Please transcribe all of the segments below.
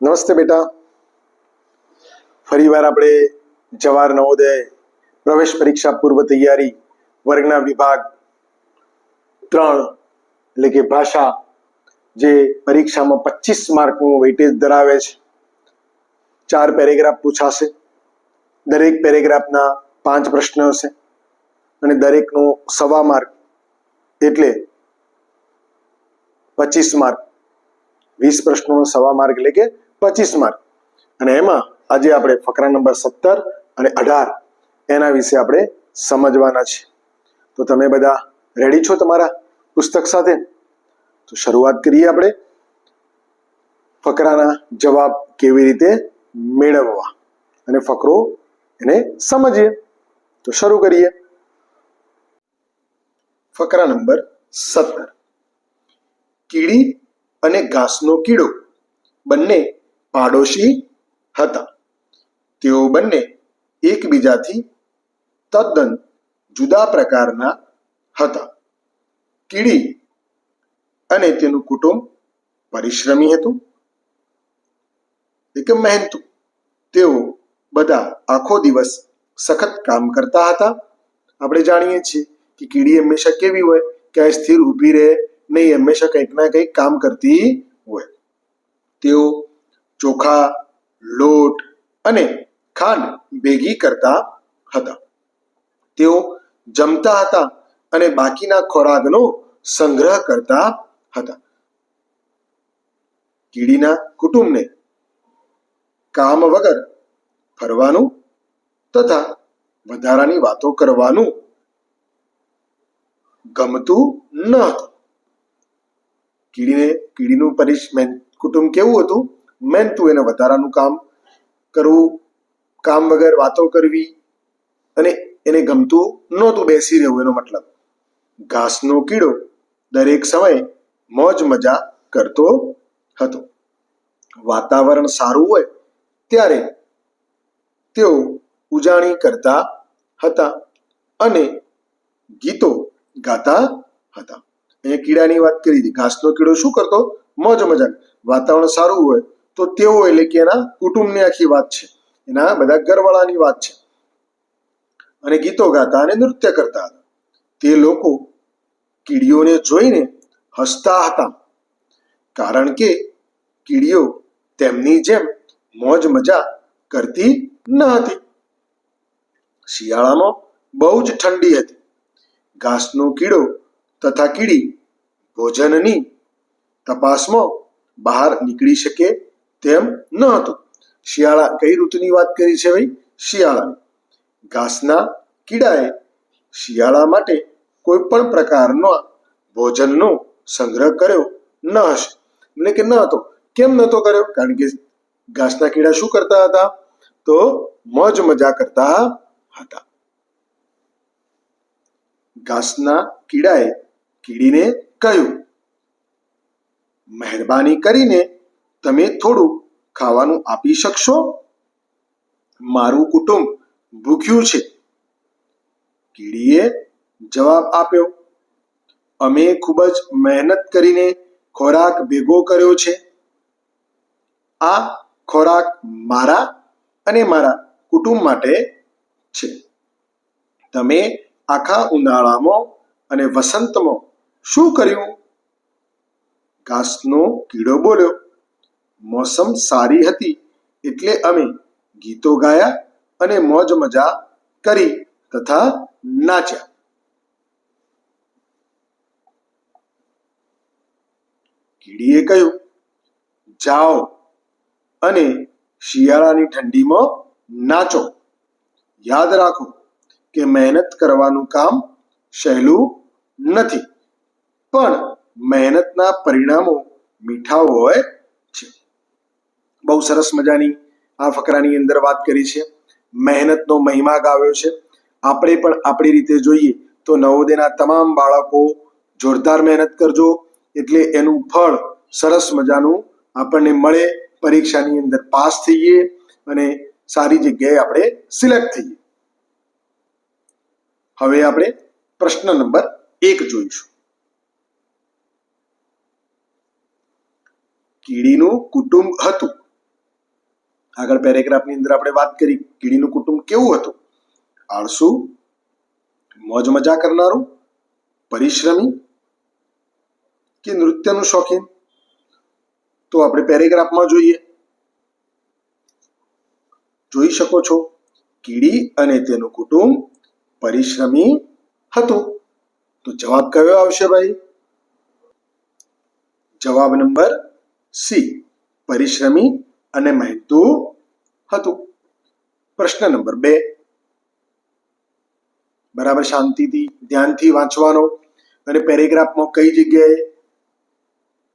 નમસ્તે બેટા. ફરીવાર આપણે જવાહર નવોદય પ્રવેશ પરીક્ષા પૂર્વ તૈયારી વર્ગના વિભાગ ત્રણ એટલે કે ભાષા જે પરીક્ષામાં પચીસ માર્કનું વેઇટેજ ધરાવે છે. ચાર પેરેગ્રાફ પૂછાશે. દરેક પેરેગ્રાફના પાંચ પ્રશ્ન હશે અને દરેકનો સવા માર્ક એટલે પચીસ માર્ક. વીસ પ્રશ્નોનો સવા માર્ક એટલે કે પચીસ માર્ક. અને એમાં આજે આપણે ફકરા નંબર સત્તર અને અઢાર એના વિશે આપણે સમજવાના છે તો તમે બધા રેડી છો તમારા પુસ્તક સાથે? તો શરૂઆત કરીએ આપણે. ફકરાના જવાબ કેવી રીતે મેળવવા? અને ફકરો એને સમજીએ. તો શરૂ કરીએ. ફકરા નંબર સત્તર. કીડી અને ઘાસનો કીડો બંને પાડોશી હતા. તેઓ બંને એકબીજાથી તદ્દન જુદા પ્રકારના હતા. કીડી અને તેનું કુટુંબ પરિશ્રમી હતું. કે મહેનતુ તેઓ બધા આખો દિવસ સખત કામ કરતા હતા. આપણે જાણીએ છીએ કે કીડી હંમેશા કેવી હોય, ક્યાંય સ્થિર ઊભી રહે, નહીં, હંમેશા કંઈક ના કંઈક કામ કરતી હોય. તેઓ ચોખા, લોટ અને ખાંડ ભેગી કરતા હતા. તેઓ જમતા હતા અને બાકીના ખોરાકનો સંગ્રહ કરતા હતા. કીડીના કુટુંબને કામ વગર ફરવાનું તથા વધારાની વાતો કરવાનું ગમતું ન હતું. કીડીને, કીડીનું પરિશ કુટુંબ કેવું હતું? મહેનતું એને વધારાનું કામ કરવું કામ વગર વાતો કરવી અને એને ગમતું નહોતું બેસી રહેવું, એનો મતલબ. ઘાસનો કીડો દરેક સમયે મોજ મજા કરતો હતો. વાતાવરણ સારું હોય ત્યારે તેઓ ઉજાણી કરતા હતા અને ગીતો ગાતા હતા. અહીંયા કીડાની વાત કરી હતી ઘાસનો કીડો શું કરતો? મોજ મજા. વાતાવરણ સારું હોય તો તેઓ એટલે કે એના કુટુંબની આખી વાત છે. એના બધા ઘરવાળાની વાત છે. અને ગીતો ગાતા અને નૃત્ય કરતા હતા. તે લોકો કીડીઓને જોઈને હસતા હતા. કારણ કે કીડીઓ તેમની જેમ મોજ મજા કરતી ન હતી. શિયાળામાં બહુ જ ઠંડી હતી. ઘાસનો કીડો તથા કીડી ભોજનની તપાસમાં બહાર નીકળી શકે તેમ ન હતું. શિયાળા કઈ ઋતુની વાત કરી છે ભાઈ? શિયાળાની. ઘાસના કીડાએ શિયાળા માટે કોઈ પણ પ્રકારનો ભોજનનો સંગ્રહ કર્યો ન હશે. એટલે કે ન હતો. કેમ નતો કર્યો? કારણ કે ઘાસના કીડા શું કરતા હતા? તો મોજ મજા કરતા હતા. ઘાસના કીડાએ કીડીને કહ્યું, મહેરબાની કરીને તમે થોડું ખાવાનું આપી શકશો? મારું કુટુંબ ભૂખ્યું છે. કીડીએ જવાબ આપ્યો, અમે ખૂબ જ મહેનત કરીને ખોરાક ભેગો કર્યો છે. આ ખોરાક મારા અને મારા કુટુંબ માટે છે. તમે આખા ઉનાળામાં અને વસંતમાં શું કર્યું? ઘાસનો કીડો બોલ્યો મોસમ સારી હતી એટલે અમે ગીતો ગાયા અને મોજ મજા કરી તથા નાચ્યા. કીડીએ કહ્યું, જાઓ અને શિયાળાની ઠંડીમાં નાચો. યાદ રાખો કે મહેનત કરવાનું કામ સહેલું નથી, પણ મહેનતના પરિણામો મીઠા હોય છે. બહુ સરસ મજાની આ ફકરાની અંદર વાત કરી છે. મહેનતનો મહિમા ગાવ્યો છે. આપણે પણ આપણી રીતે જોઈએ તો નવોદયના તમામ બાળકો જોરદાર મહેનત કરજો. એટલે એનું ફળ સરસ મજાનું આપણને મળે. પરીક્ષાની અંદર પાસ થઈએ અને સારી જગ્યાએ આપણે સિલેક્ટ થઈએ. હવે આપણે પ્રશ્ન નંબર એક જોઈશું. કીડીનું કુટુંબ હતું. આગળ પેરેગ્રાફની અંદર આપણે વાત કરી, કીડીનું કુટુંબ કેવું હતું? આળસુ, મોજ મજા કરનારું, પરિશ્રમી કે નૃત્યનું શોખીન? તો આપણે પેરેગ્રાફમાં જોઈએ. જોઈ શકો છો, કીડી અને તેનું કુટુંબ પરિશ્રમી હતું. તો જવાબ કયો આવશે ભાઈ? જવાબ નંબર સી, પરિશ્રમી અને મહેનતુ હતું. પ્રશ્ન નંબર બે. બરાબર શાંતિથી, ધ્યાનથી વાંચવાનો અને પેરેગ્રાફમાં કઈ જગ્યાએ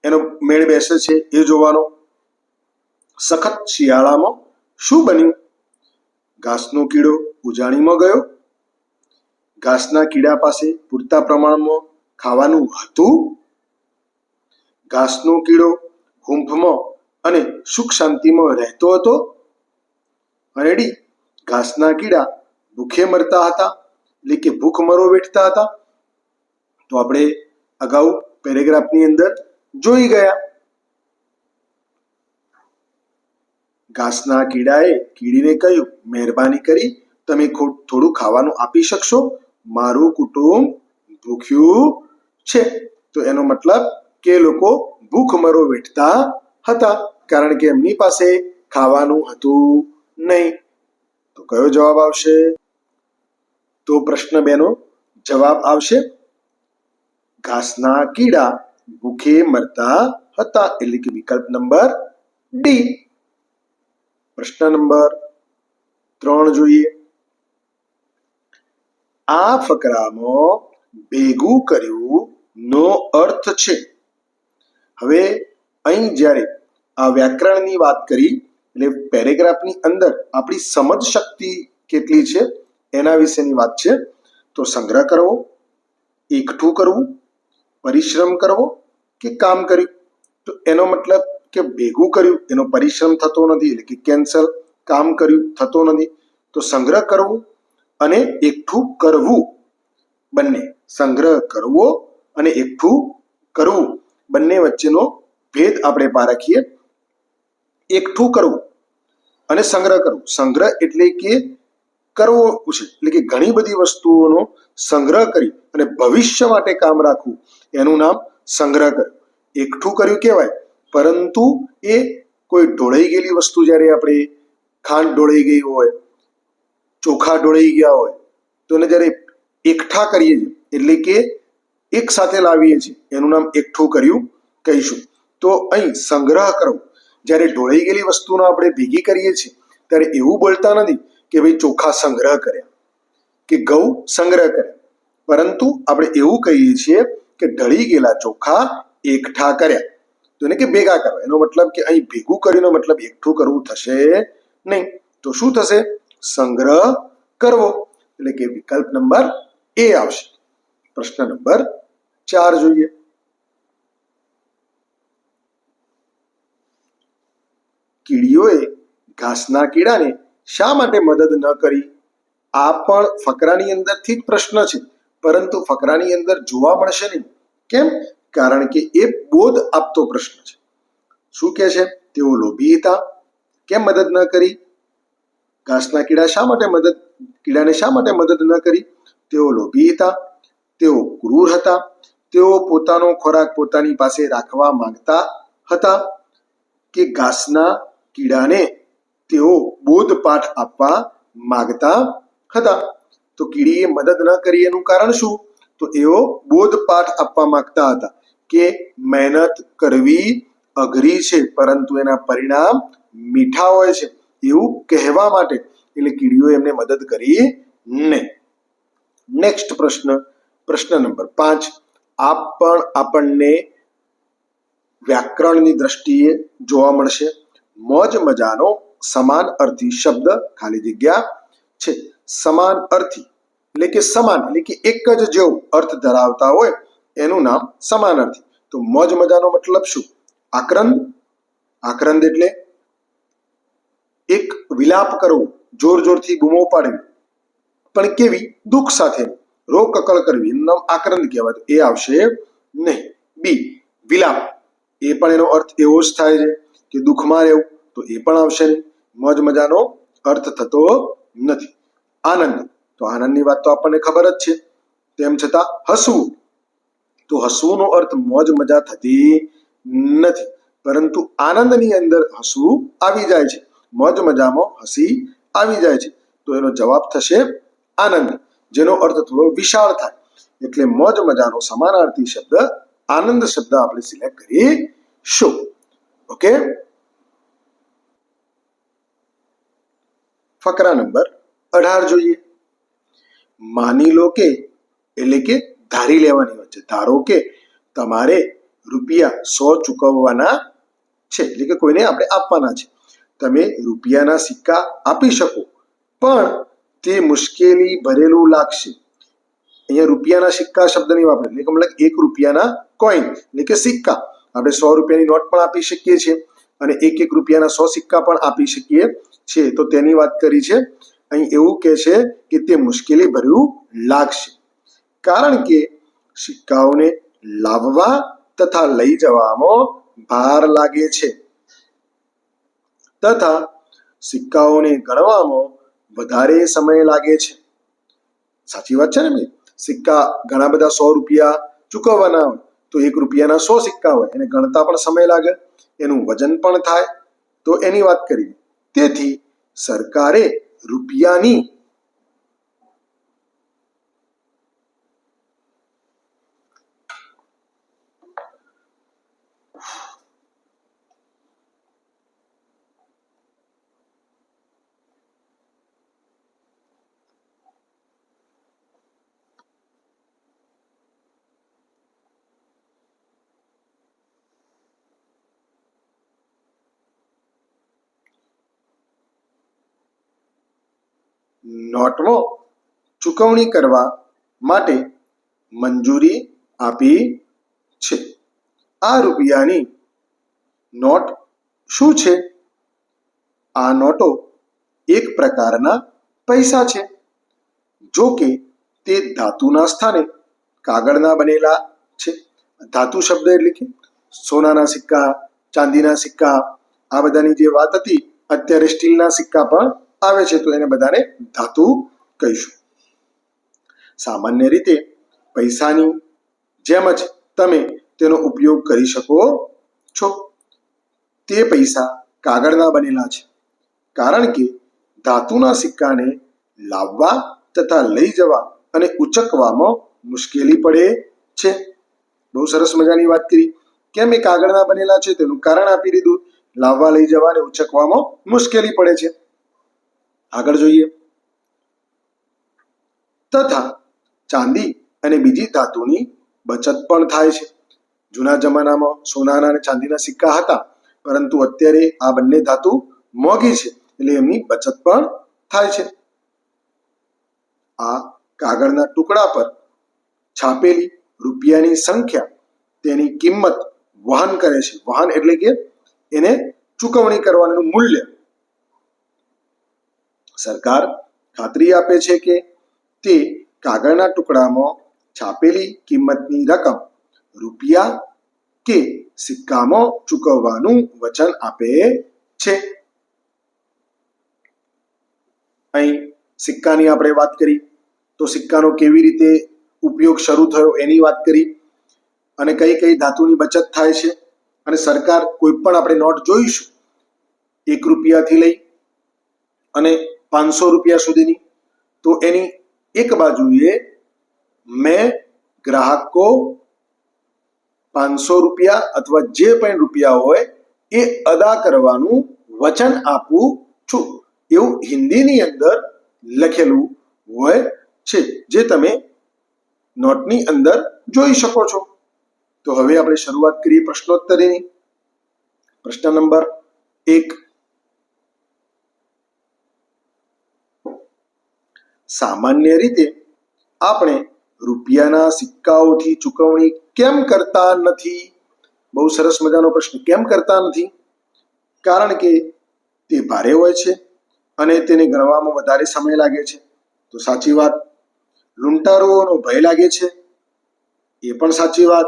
એનો મેળ બેસે છે એ જોવાનો. સખત શિયાળામાં શું બન્યું? ઘાસનો કીડો ઉજાણીમાં ગયો. ઘાસના કીડા પાસે પૂરતા પ્રમાણમાં ખાવાનું હતું. ઘાસનો કીડો હુંફમાં અને સુખ શાંતિમાં રહેતો હતો. અને ઘાસના કીડા ભૂખે મરતા હતા એટલે કે ભૂખ મરો વેઠતા હતા. તો આપણે અગાઉ પેરેગ્રાફની અંદર જોઈ ગયા. ઘાસના કીડાએ કીડીને કહ્યું, મહેરબાની કરી તમે થોડું ખાવાનું આપી શકશો? મારું કુટુંબ ભૂખ્યું છે. તો એનો મતલબ કે લોકો ભૂખ મરો વેઠતા હતા કારણ કે એમની પાસે ખાવાનું હતું નહીં. તો કયો જવાબ આવશે? તો પ્રશ્ન બેનો, જવાબ આવશે, ઘાસના કીડા ભૂખે મરતા હતા, એટલે કે વિકલ્પ નંબર ડી પ્રશ્ન નંબર ત્રણ જોઈએ. આ ફકરામાં ભેગું કર્યું નો અર્થ છે. હવે અહીં જ્યારે આ વ્યાકરણની વાત કરી, એટલે પેરેગ્રાફની અંદર આપણી સમજ શક્તિ કેટલી છે, એના વિશેની વાત છે. તો સંગ્રહ કરવો એકઠું કરવું, પરિશ્રમ કરવો કે કામ કર્યું? તો એનો મતલબ કે ભેગું કર્યું, એનો પરિશ્રમ થતો નથી, એટલે કે કેન્સલ, કામ કર્યું, થતો નથી. તો સંગ્રહ કરવું અને એકઠું કરવું. બંને સંગ્રહ કરવો અને એકઠું કરવું. બંને વચ્ચેનો ભેદ આપણે પારખીએ. એકઠું કરવું અને સંગ્રહ કરવું સંગ્રહ એટલે કે કરવો છે. એટલે કે ઘણી બધી વસ્તુઓનો સંગ્રહ કરી અને ભવિષ્ય માટે કામ રાખવું. એનું નામ સંગ્રહ કર્યું એકઠું કર્યું કહેવાય. પરંતુ એ કોઈ ઢોળાઈ ગયેલી વસ્તુ જ્યારે આપણે ખાંડ ઢોળાઈ ગઈ હોય, ચોખા ઢોળાઈ ગયા હોય, તો એને જ્યારે એકઠા કરીએ છીએ, એટલે કે એક સાથે લાવીએ છીએ, એનું નામ એકઠું કર્યું કહીશું. તો અહીં સંગ્રહ કરવો જ્યારે ઢોળાઈ ગયેલી વસ્તુનો આપણે ભેગી કરીએ છીએ, ત્યારે એવું બોલતા નથી કે ભાઈ ચોખા સંગ્રહ કર્યા, કે ઘઉં સંગ્રહ કર્યા. પરંતુ આપણે એવું કહીએ છીએ કે ઢળી ગયેલા ચોખા એકઠા કર્યા. તો એને કે ભેગા કરવા. એનો મતલબ કે અહીં ભેગું કર્યુંનો મતલબ એકઠું કરવું થશે નહીં. તો શું થશે? સંગ્રહ કરવો. એટલે કે વિકલ્પ નંબર એ આવશે. પ્રશ્ન નંબર ચાર જોઈએ. કીડીઓએ ઘાસના કીડાને શા માટે મદદ ન કરી? આ પણ ફકરાની અંદરથી જ પ્રશ્ન છે. પરંતુ ફકરાની અંદર જોવા મળશે નહીં. કેમ? કારણ કે એ બોધ આપતો પ્રશ્ન છે. શું કે છે? તેઓ લોભી હતા. કેમ મદદ ન કરી? ઘાસના કીડા શા માટે મદદ, કીડાને શા માટે મદદ ન કરી? તેઓ લોભી હતા. તેઓ ક્રૂર હતા. તેઓ પોતાનો ખોરાક પોતાની પાસે રાખવા માંગતા હતા કે ઘાસના કીડાને તેઓ બોધપાઠ આપવા માંગતા હતા. તો કીડીએ મદદ ન કરી એનું કારણ શું? તો એઓ બોધપાઠ આપવા માંગતા હતા કે મહેનત કરવી અઘરી છે, પરંતુ એના પરિણામ મીઠા હોય છે એવું કહેવા માટે એટલે કીડીઓ એમને મદદ કરી નહીં. નેક્સ્ટ પ્રશ્ન પ્રશ્ન નંબર પાંચ. આપ પણ આપણને વ્યાકરણની દ્રષ્ટિએ જોવા મળશે. મોજ મજાનો સમાન અર્થી શબ્દ ખાલી જગ્યા છે. સમાન અર્થી એટલે કે સમાન એટલે કે એક જ જેવું અર્થ ધરાવતા હોય એનું નામ સમાન અર્થી. તો મોજ મજાનો મતલબ શું? આક્રંદ. આક્રંદ એટલે એક વિલાપ કરવો, જોર જોરથી બૂમો પાડવી. પણ કેવી? દુઃખ સાથે. રો કકળ કરવી. એનું નામ આક્રંદ કહેવાય. એ આવશે નહીં. બી, વિલાપ. એ પણ એનો અર્થ એવો જ થાય છે. કે દુઃખમાં રહેવું તો એ પણ આવશે નહીં. મોજ મજાનો અર્થ થતો નથી. આનંદ. તો આનંદની વાત તો આપણને ખબર જ છે. તેમ છતાં હસવું. તો હસવુંનો અર્થ મોજ મજા થતી નથી. પરંતુ આનંદની અંદર હસવું આવી જાય છે. મોજ મજામાં હસી આવી જાય છે. તો એનો જવાબ થશે આનંદ, જેનો અર્થ થોડો વિશાળ થાય. એટલે મોજ મજાનો સમાનાર્થી શબ્દ, આનંદ શબ્દ આપણે સિલેક્ટ કરીશું ઓકે ફકરા નંબર અઢાર જોઈએ માની લો કે એટલે કે ધારી લેવાની વાત છે ધારો કે તમારે રૂપિયા સો ચૂકવવાના છે એટલે કે કોઈને આપણે આપવાના છે તમે રૂપિયાના સિક્કા આપી શકો પણ તે મુશ્કેલી ભરેલું લાગશે અહીંયા રૂપિયાના સિક્કા શબ્દની વાપરે એટલે કે મતલબ એક રૂપિયાના કોઈન એટલે કે સિક્કા આપણે સો રૂપિયાની નોટ પણ આપી શકીએ છીએ અને એક એક રૂપિયાના સો સિક્કા પણ આપી શકીએ છીએ. તો તેની વાત કરી છે. અહીં એવું કહે છે કે તે મુશ્કેલી ભર્યું લાગશે. કારણ કે સિક્કાઓને લાવવા તથા લઈ જવામાં ભાર લાગે છે. તથા સિક્કાઓને ગણવામાં વધારે સમય લાગે છે. સાચી વાત છે ને ભાઈ? સિક્કા ઘણા બધા સો રૂપિયા ચૂકવવાના હોય. તો એક રૂપિયાના સો સિક્કા હોય, એને ગણતા પણ સમય લાગે, એનું વજન પણ થાય. તો એની વાત કરી તેથી સરકારે રૂપિયાની નોટમાં ચૂકવણી કરવા માટે મંજૂરી આપી છે. આ રૂપિયાની નોટ શું છે? આ નોટો એક પ્રકારના પૈસા છે. જો કે તે ધાતુના સ્થાને કાગળના બનેલા છે. ધાતુ શબ્દ એટલે કે સોનાના સિક્કા, ચાંદીના સિક્કા, આ બધાની જે વાત હતી, અત્યારે સ્ટીલના સિક્કા પણ આવે છે, તો એને બધાને ધાતુ કહીશું. સામાન્ય રીતે પૈસાની જેમ જ તમે તેનો ઉપયોગ કરી શકો છો. તે પૈસા કાગળના બનેલા છે. કારણ કે ધાતુના સિક્કાને લાવવા તથા લઈ જવા અને ઉચકવામાં મુશ્કેલી પડે છે. બહુ સરસ મજાની વાત કરી. કેમ એ કાગળના બનેલા છે? તેનું કારણ આપી દીધું. લાવવા લઈ જવા અને ઉચકવામાં મુશ્કેલી પડે છે. આગળ જોઈએ. તથા ચાંદી અને બીજી ધાતુની બચત પણ થાય છે. જૂના જમાનામાં સોનાના અને ચાંદીના સિક્કા હતા, પરંતુ અત્યારે આ બંને ધાતુ મોંઘી છે, એટલે એમની બચત પણ થાય છે. આ કાગળના ટુકડા પર છાપેલી રૂપિયાની સંખ્યા તેની કિંમત વહન કરે છે. વહન એટલે કે એને ચૂકવણી કરવાનું મૂલ્ય. સરકાર ખાતરી આપે છે કે તે કાગળના ટુકડામાં છાપેલી કિંમતની રકમ રૂપિયા કે સિક્કામાં ચૂકવવાનું વચન આપે છે. અહીં સિક્કાની આપણે વાત કરી. તો સિક્કાનો કેવી રીતે ઉપયોગ શરૂ થયો એની વાત કરી. અને કઈ કઈ ધાતુની બચત થાય છે. અને સરકાર કોઈ પણ આપણે નોટ જોઈશું. એક રૂપિયાથી લઈ અને પાંચસો રૂપિયા સુધીની. તો એની એક બાજુએ મેં ગ્રાહકો પાંચસો રૂપિયા અથવા જે પણ રૂપિયા હોય એ અદા કરવાનું વચન આપું છું. એવું હિન્દીની અંદર લખેલું હોય છે, જે તમે નોટની અંદર જોઈ શકો છો. તો હવે આપણે શરૂઆત કરીએ પ્રશ્નોત્તરીની. પ્રશ્ન નંબર એક. સામાન્ય રીતે આપણે રૂપિયાના સિક્કાઓથી ચૂકવણી કેમ કરતા નથી? બહુ સરસ મજાનો પ્રશ્ન. કેમ કરતા નથી? કારણ કે તે ભારે હોય છે અને તેને ગણવામાં વધારે સમય લાગે છે. તો સાચી વાત. લૂંટારોનો ભય લાગે છે. એ પણ સાચી વાત.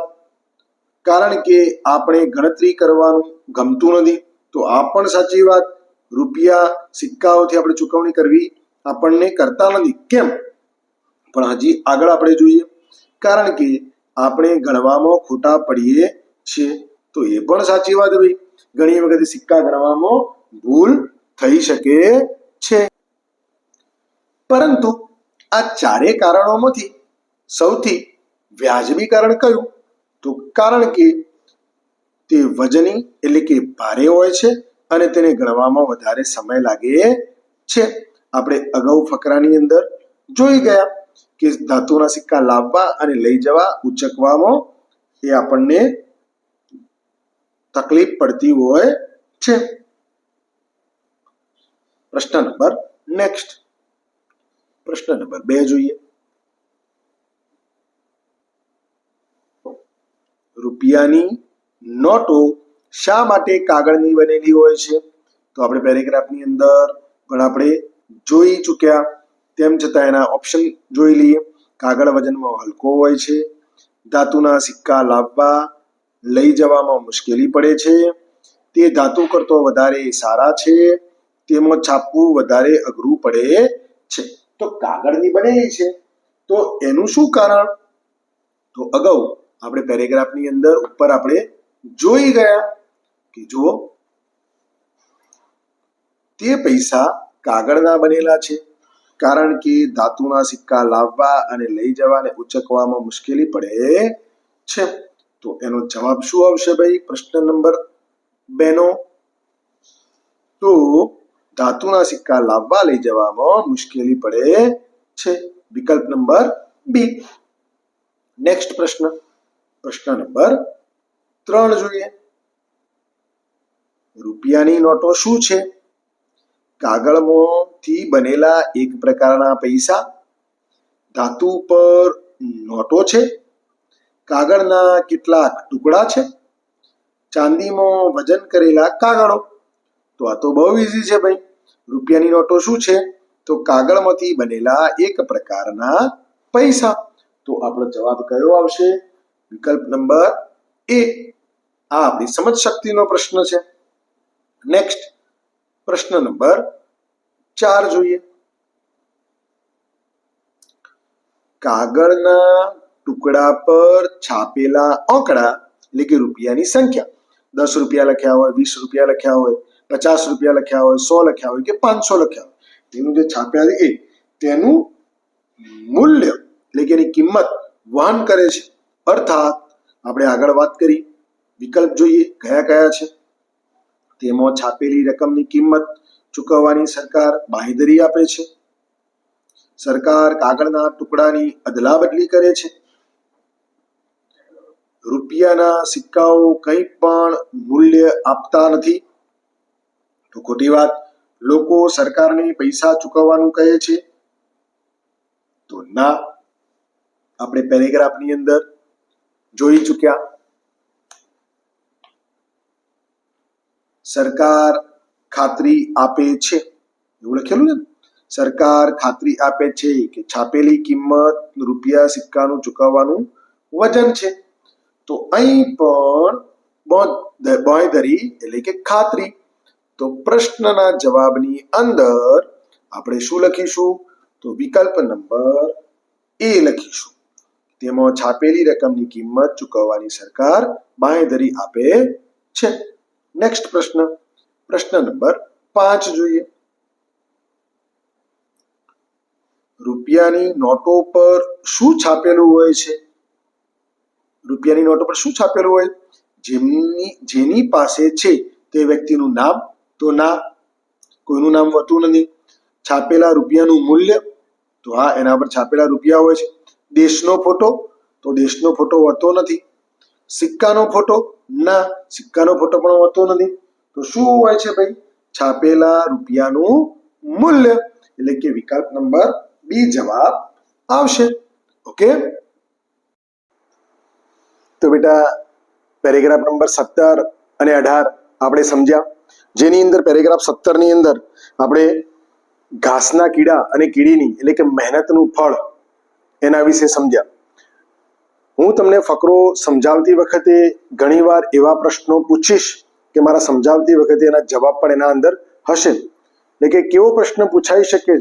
કારણ કે આપણે ગણતરી કરવાનું ગમતું નથી. તો આ પણ સાચી વાત. રૂપિયા સિક્કાઓથી આપણે ચૂકવણી કરવી આપણને કરતા નથી. કેમ? પણ હજી આગળ આપણે જોઈએ. કારણ કે આપણે ગણવામાં ખોટા પડીએ છીએ. તો એ પણ સાચી વાત ભાઈ. ઘણી વખત સિક્કા ગણવામાં ભૂલ થઈ શકે છે. પરંતુ આ ચારેય કારણોમાંથી સૌથી વ્યાજબી કારણ કયું? તો કારણ કે તે વજની એટલે કે ભારે હોય છે અને તેને ગણવામાં વધારે સમય લાગે છે. આપણે અગાઉ ફકરાની અંદર જોઈ ગયા કે ધાતુના સિક્કા લાવવા અને લઈ જવા, ઉચકવામાં એ આપણને તકલીફ પડતી હોય છે. પ્રશ્ન નંબર નેક્સ્ટ પ્રશ્ન નંબર બે જોઈએ. રૂપિયાની નોટો શા માટે કાગળની બનેલી હોય છે? તો આપણે પેરેગ્રાફની અંદર પણ આપણે જોઈ ચૂક્યા. તેમ છતાં એના ઓપ્શન જોઈ લઈએ. કાગળ વજનમાં હલકો હોય છે. ધાતુના સિક્કા લાવવા લઈ જવામાં મુશ્કેલી પડે છે. તે ધાતુ કરતો વધારે સારા છે. તેમાં છાપવું વધારે અઘરું પડે છે. તો કાગળની બનેલી છે. તો એનું શું કારણ? તો અગાઉ આપણે પેરેગ્રાફની અંદર ઉપર આપણે જોઈ ગયા કે જો તે પૈસા કાગળના બનેલા છે. કારણ કે ધાતુના સિક્કા લાવવા અને લઈ જવા અને ઉચકવામાં મુશ્કેલી પડે છે. તો એનો જવાબ શું આવશે ભાઈ? પ્રશ્ન નંબર બે નો તો ધાતુના સિક્કા લાવવા લઈ જવામાં મુશ્કેલી પડે છે. વિકલ્પ નંબર બી. નેક્સ્ટ પ્રશ્ન. પ્રશ્ન નંબર ત્રણ જોઈએ. રૂપિયાની નોટો શું છે? કાગળમાંથી બનેલા એક પ્રકારના પૈસા, ધાતુ પર નોટો છે, કાગળના કેટલાક ટુકડા છે, ચાંદીમાં વજન કરેલા કાગળો. તો આ તો બહુ ઈઝી છે ભાઈ. રૂપિયાની નોટો શું છે? તો કાગળમાંથી બનેલા એક પ્રકારના પૈસા. તો આપણો જવાબ કયો આવશે? વિકલ્પ નંબર એ. આ આપણી સમજ શક્તિનો પ્રશ્ન છે. નેક્સ્ટ પ્રશ્ન નંબર ચાર જોઈએ. કાગળના ટુકડા પર છાપેલા આંકડા, એટલે કે રૂપિયાની સંખ્યા. દસ રૂપિયા લખ્યા હોય, વીસ રૂપિયા લખ્યા હોય, પચાસ રૂપિયા લખ્યા હોય, સો લખ્યા હોય કે પાંચસો લખ્યા હોય. તેનું જે છાપ્યા એ, તેનું મૂલ્ય, એટલે કે એની કિંમત વહન કરે છે. અર્થાત, આપણે આગળ વાત કરી. વિકલ્પ જોઈએ, કયા કયા છે? તેમાં છાપેલી રકમની કિંમત ચૂકવવાની સરકાર બાંહેધરી આપે છે. સરકાર કાગળના ટુકડાની અદલા બદલી કરે છે. રૂપિયાના સિક્કાઓ કંઈ પણ મૂલ્ય આપતા નથી. તો ખોટી વાત, લોકો સરકારને પૈસા ચૂકવવાનું કહે છે. તો ના, આપણે પેરેગ્રાફની અંદર જોઈ ચૂક્યા. સરકાર ખાતરી આપે છે. એવું લખેલું ને? સરકાર ખાતરી આપે છે કે છાપેલી કિંમત રૂપિયા સિક્કાનું ચૂકવવાનું વજન છે. તો અહીં પણ બાંયધરી એટલે કે ખાતરી. તો પ્રશ્નના જવાબની અંદર આપણે શું લખીશું? તો વિકલ્પ નંબર એ લખીશું. તેમાં છાપેલી રકમની કિંમત ચૂકવવાની સરકાર બાંયધરી આપે છે. નેક્સ્ટ પ્રશ્ન. પ્રશ્ન નંબર પાંચ જોઈએ. રૂપિયાની નોટો પર શું છાપેલું હોય છે? રૂપિયાની નોટો પર શું છાપેલું હોય? જેમની, જેની પાસે છે તે વ્યક્તિનું નામ તો ના, કોઈનું નામ હોતું નથી. છાપેલા રૂપિયાનું મૂલ્ય તો હા, એના પર છાપેલા રૂપિયા હોય છે. દેશનો ફોટો તો દેશનો ફોટો હોતો નથી. સિક્કાનો ફોટો ના, સિક્કાનો ફોટો પણ હોતો નથી. તો શું હોય છે ભાઈ? છાપેલા રૂપિયાનું મૂલ્ય, એટલે કે વિકલ્પ નંબર બી જવાબ આવશે. ઓકે? તો બેટા, પેરેગ્રાફ નંબર સત્તર અને અઢાર આપણે સમજ્યા. જેની અંદર પેરેગ્રાફ સત્તરની અંદર આપણે ઘાસના કીડા અને કીડીની, એટલે કે મહેનતનું ફળ, એના વિશે સમજ્યા. હું તમને ફકરો સમજાવતી વખતે ઘણીવાર એવા પ્રશ્નો પૂછીશ કે મારા સમજાવતી વખતે એના જવાબ પણ એના અંદર હશે. એટલે કે કેવો પ્રશ્ન પૂછાઈ શકે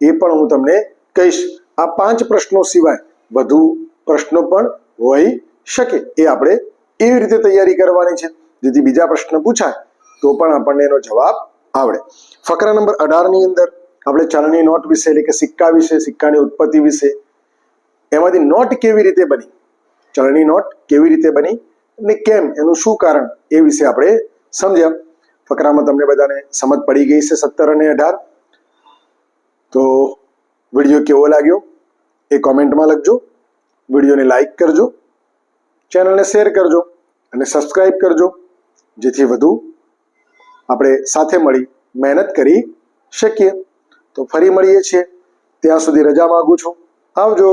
એ પણ હું તમને કહીશ. આ પાંચ પ્રશ્નો સિવાય વધુ પ્રશ્નો પણ હોઈ શકે. એ આપણે એવી રીતે તૈયારી કરવાની છે. જેથી બીજા પ્રશ્ન પૂછાય તો પણ આપણને એનો જવાબ આવડે. ફકરા નંબર અઢારની અંદર આપણે ચલણી નોટ વિશે એટલે કે સિક્કા વિશે, સિક્કાની ઉત્પત્તિ વિશે, એમાંથી નોટ કેવી રીતે બની? ચલણી નોટ કેવી રીતે બની અને કેમ? એનું શું કારણ? એ વિશે આપણે સમજ્યા. ફકરામાં તમને બધાને સમજ પડી ગઈ છે સત્તર અને અઢાર. તો વીડિયો કેવો લાગ્યો એ કોમેન્ટમાં લખજો. વિડીયોને લાઈક કરજો. ચેનલને શેર કરજો અને સબસ્ક્રાઈબ કરજો. જેથી વધુ આપણે સાથે મળી મહેનત કરી શકીએ. તો ફરી મળીએ છીએ. ત્યાં સુધી રજા માગું છું. આવજો.